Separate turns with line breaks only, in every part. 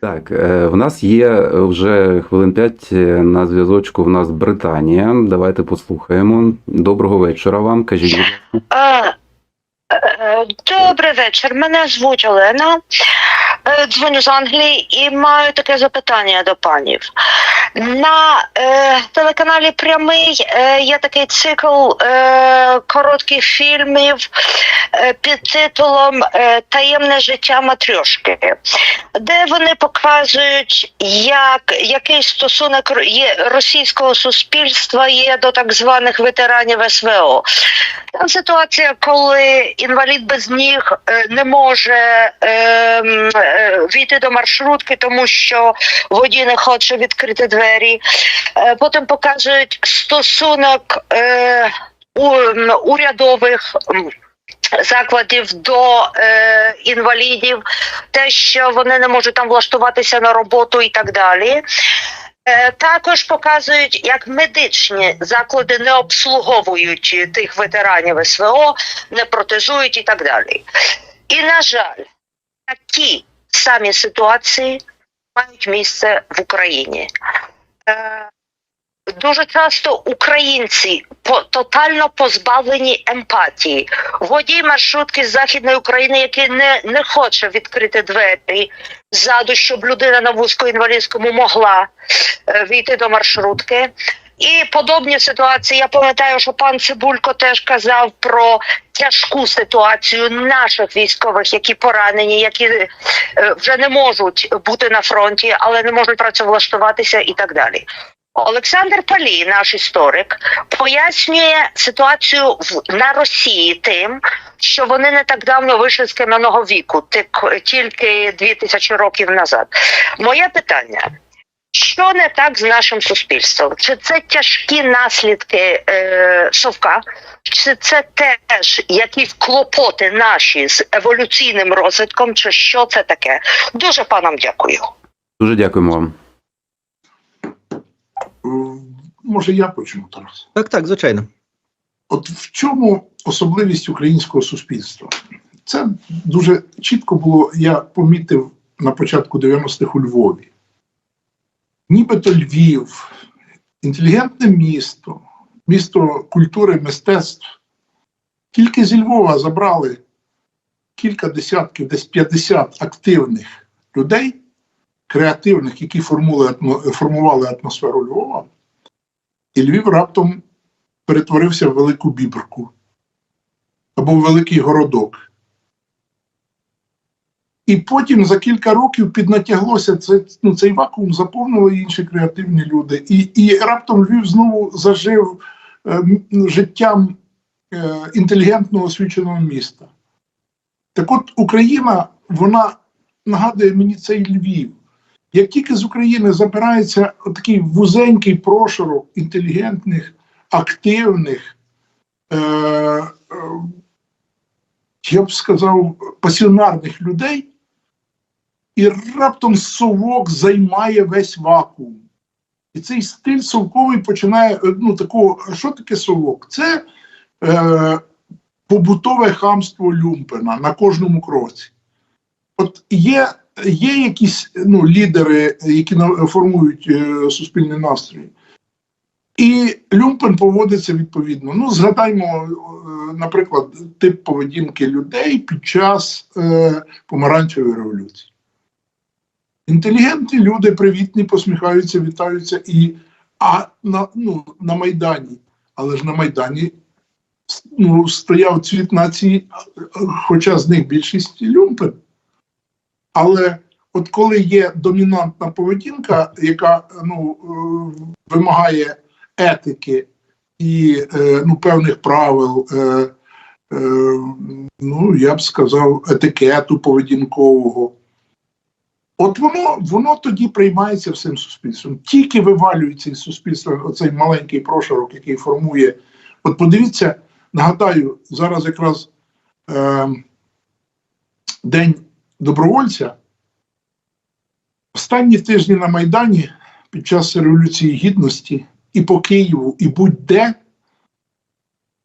Так, е, в нас є вже хвилин 5 на зв'язочку. В нас Британія. Давайте послухаємо. Доброго вечора вам. Кажіть.
Е, Добрий вечір. Мене звуть Олена. Е, Дзвоню з Англії і маю таке запитання до панів. На е, телеканалі Прямий е, є такий цикл е, коротких фільмів е, під титулом е, Таємне життя матрьошки, де вони показують, як який стосунок російського суспільства є до так званих ветеранів СВО. Там ситуація, коли інвалід без ніг е, не може е, е, війти до маршрутки, тому що водій не хоче відкрити двері. Е, Потім показують стосунок е, урядових. Закладів до е, інвалідів, те, що вони не можуть там влаштуватися на роботу і так далі. Е, Також показують, як медичні заклади не обслуговують тих ветеранів СВО, не протезують і так далі. І, на жаль, такі самі ситуації мають місце в Україні. Е, Дуже часто українці по тотально позбавлені емпатії. Водій маршрутки з західної України, який не, не хоче відкрити двері ззаду, щоб людина на вузькоінвалідському могла е, війти до маршрутки. І подобні ситуації. Я пам'ятаю, що пан Цибулько теж казав про тяжку ситуацію наших військових, які поранені, які е, вже не можуть бути на фронті, але не можуть працевлаштуватися і так далі. Олександр Палій, наш історик, пояснює ситуацію в на Росії тим, що вони не так давно вийшли з кам'яного віку, тільки дві тисячі років назад. Моє питання. Що не так з нашим суспільством? Чи це тяжкі наслідки е, совка? Чи це теж якісь клопоти наші з еволюційним розвитком? Чи що це таке? Дуже панам дякую.
Дуже дякуємо вам.
Може, я почну, Тарас.
Так, так, звичайно.
От в чому особливість українського суспільства? Це дуже чітко було, я помітив на початку 90-х у Львові. Нібито Львів, інтелігентне місто, місто культури, мистецтв. Тільки зі Львова забрали кілька десятків, десь 50 активних людей, креативних, які формували, формували атмосферу Львова. І Львів раптом перетворився в велику бібрку або в великий городок. І потім за кілька років піднатяглося це, ну, цей вакуум, заповнили інші креативні люди. І, і раптом Львів знову зажив е, життям е, інтелігентного освіченого міста. Так от Україна, вона нагадує мені цей Львів. Як тільки з України забирається такий вузенький прошарок інтелігентних, активних, е, е, я б сказав, пасіонарних людей, і раптом совок займає весь вакуум. І цей стиль совковий починає. е, Ну, такого, що таке совок? Це е, побутове хамство Люмпена на кожному кроці. От є, є якісь ну, лідери, які формують е, суспільний настрій. І Люмпен поводиться відповідно. Ну, згадаймо, е, наприклад, тип поведінки людей під час е, помаранчевої революції. Інтелігентні люди, привітні, посміхаються, вітаються і а на, ну, на Майдані. Але ж на Майдані ну, стояв цвіт нації, хоча з них більшість люмпен. Але от коли є домінантна поведінка, яка ну, е, вимагає етики і е, ну, певних правил, е, ну, я б сказав, етикету поведінкового. От воно, воно тоді приймається всім суспільством. Тільки вивалюється із суспільства оцей маленький прошарок, який формує. От подивіться, нагадаю, зараз якраз е, День добровольця. Останні тижні на Майдані під час Революції Гідності і по Києву, і будь-де,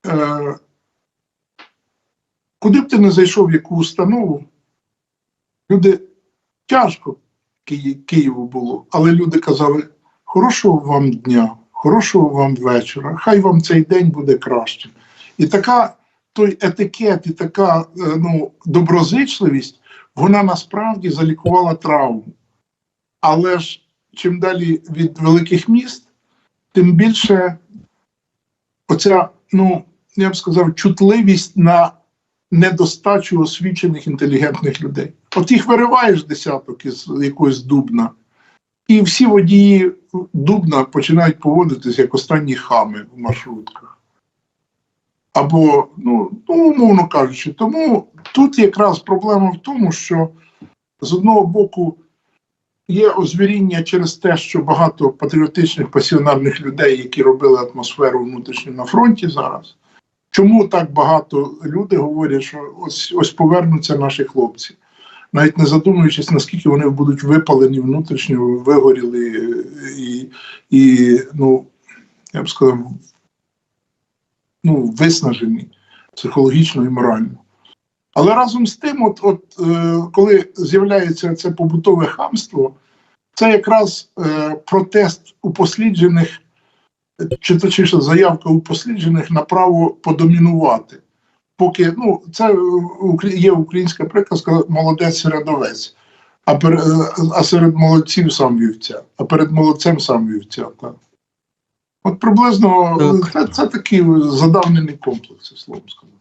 е, куди б ти не зайшов в яку установу, люди тяжко Ки- Києву було. Але люди казали: хорошого вам дня, хорошого вам вечора, хай вам цей день буде кращим. І така той етикет, і така е, ну, доброзичливість, вона насправді залікувала травму. Але ж чим далі від великих міст, тим більше оця, ну, я б сказав, чутливість на недостачу освічених інтелігентних людей. От їх вириваєш десяток із якогось дубна, і всі водії дубна починають поводитися як останні хами в маршрутках. Або, ну, ну, умовно кажучи, тому тут якраз проблема в тому, що з одного боку є озвіріння через те, що багато патріотичних пасіонарних людей, які робили атмосферу внутрішню на фронті зараз. Чому так багато людей говорять, що ось ось повернуться наші хлопці, навіть не задумуючись, наскільки вони будуть випалені внутрішньо, вигоріли е, і, і ну, я б сказав, ну, виснажені психологічно і морально. Але разом з тим, от, от е, коли з'являється це побутове хамство, це якраз е, протест упосліджених, чи точніше заявка упосліджених на право подомінувати. Поки ну, це є українська приказка молодець середовець, а, пер, е, а серед молодців сам вівця, а перед молодцем сам вівця. Так. От приблизно
Так.
це, це такий задавнений комплекс, словом сказати.